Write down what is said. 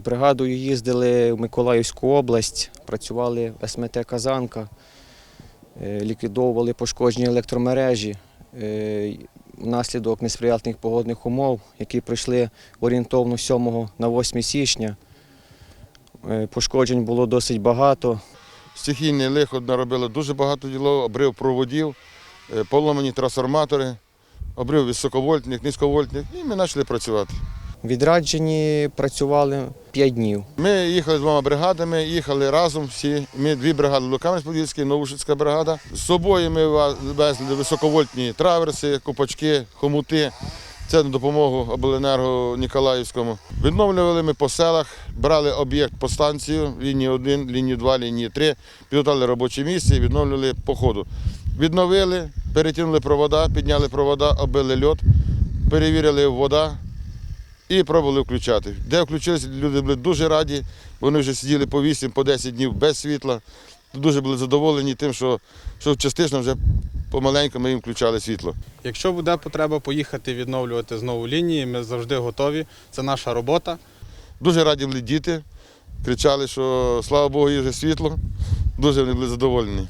З бригадою їздили в Миколаївську область, працювали в СМТ Казанка, е, ліквідовували пошкоджені електромережі е, внаслідок несприятливих погодних умов, які пройшли орієнтовно 7 на 8 січня. Е, Пошкоджень було досить багато. Стихійне лихо наробило дуже багато ділов, обрив проводів, поломані трансформатори, обрив високовольтних, низьковольтних, і ми почали працювати. Відраджені працювали 5 днів. Ми їхали з двома бригадами, їхали разом всі. Ми дві бригади Лукамець-Подільський, Новушицька бригада. З собою ми везли високовольтні траверси, купачки, хомути. Це на допомогу обленерго Ніколаївському. Відновлювали ми по селах, брали об'єкт по станцію, лінію 1, лінію 2, лінію 3, підготували робоче місце і відновлювали по ходу. Відновили, перетягнули провода, підняли провода, оббили льот, перевірили вода, і пробували включати. Де включилися, люди були дуже раді. Вони вже сиділи по 8, по 10 днів без світла. Дуже були задоволені тим, що, що частично вже помаленьку ми їм включали світло. Якщо буде потреба поїхати відновлювати знову лінії, ми завжди готові. Це наша робота. Дуже раді були діти, кричали, що слава Богу, є вже світло. Дуже вони були задоволені.